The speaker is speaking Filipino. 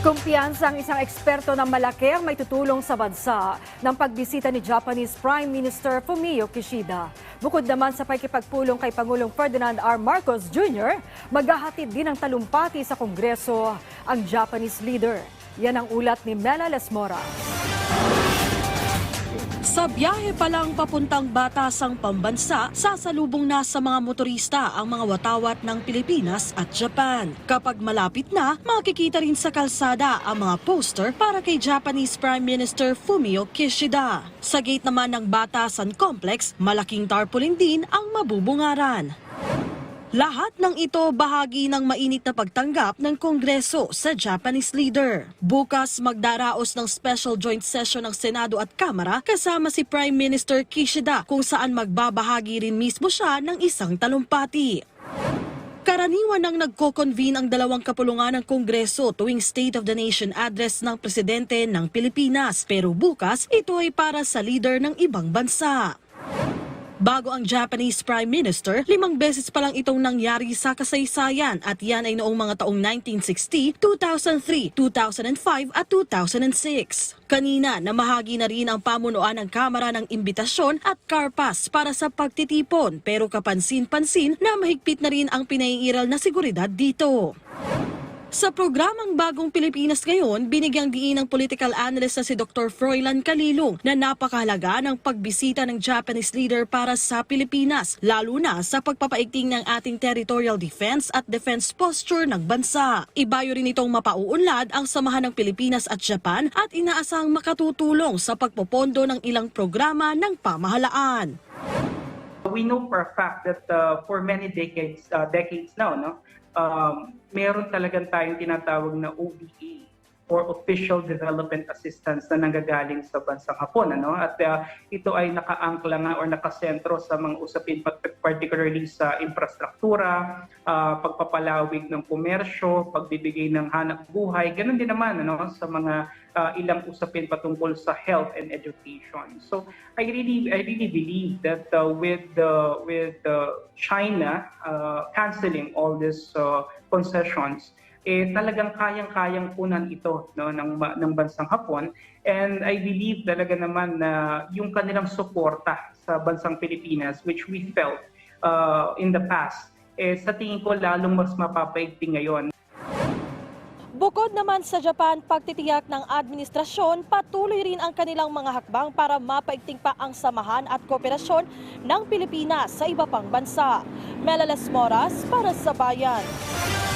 Kumpiyansa ang isang eksperto na malaki ang may tutulong sa bansa ng pagbisita ni Japanese Prime Minister Fumio Kishida. Bukod naman sa pakikipagpulong kay Pangulong Ferdinand R. Marcos Jr., maghahatid din ng talumpati sa Kongreso ang Japanese leader. Yan ang ulat ni Mela Lesmora. Sa biyahe pa lang papuntang batasang pambansa, sasalubong na sa mga motorista ang mga watawat ng Pilipinas at Japan. Kapag malapit na, makikita rin sa kalsada ang mga poster para kay Japanese Prime Minister Fumio Kishida. Sa gate naman ng Batasan Complex, malaking tarpaulin din ang mabubungaran. Lahat ng ito bahagi ng mainit na pagtanggap ng Kongreso sa Japanese leader. Bukas magdaraos ng special joint session ng Senado at Kamara kasama si Prime Minister Kishida kung saan magbabahagi rin mismo siya ng isang talumpati. Karaniwan nang nagko-convene ang dalawang kapulungan ng Kongreso tuwing State of the Nation address ng Presidente ng Pilipinas. Pero bukas, ito ay para sa leader ng ibang bansa. Bago ang Japanese Prime Minister, limang beses pa lang itong nangyari sa kasaysayan at yan ay noong mga taong 1960, 2003, 2005 at 2006. Kanina, namahagi na rin ang pamunuan ng Kamara ng imbitasyon at karpas para sa pagtitipon pero kapansin-pansin na mahigpit na rin ang pinaiiral na seguridad dito. Sa programang Bagong Pilipinas ngayon, binigyang diin ng political analyst na si Dr. Froilan Kalilong na napakahalaga ng pagbisita ng Japanese leader para sa Pilipinas, lalo na sa pagpapaigting ng ating territorial defense at defense posture ng bansa. Ibayo rin itong mapauunlad ang samahan ng Pilipinas at Japan at inaasang makatutulong sa pagpopondo ng ilang programa ng pamahalaan. We know for a fact that uh, for many decades uh, decades now, no, um, meron talagang tayong tinatawag na ODA or Official Development Assistance na nanggagaling sa bansang Hapon. Ano? At uh, ito ay nakaangkla nga or nakasentro sa mga usapin particularly sa infrastruktura, uh, pagpapalawig ng komersyo, pagbibigay ng hanap buhay, ganun din naman ano, sa mga uh, ilang usapin patungkol sa health and education. So I really I really believe that uh, with the with uh, China uh, canceling all these uh, concessions eh talagang kayang-kayang punan ito no ng ng bansang Hapon and I believe talaga naman na yung kanilang suporta sa bansang Pilipinas which we felt uh, in the past eh sa tingin ko lalong mas mapapaigting ngayon Bukod naman sa Japan, pagtitiyak ng administrasyon, patuloy rin ang kanilang mga hakbang para mapaigting pa ang samahan at kooperasyon ng Pilipinas sa iba pang bansa. Melalas Moras para sa Bayan.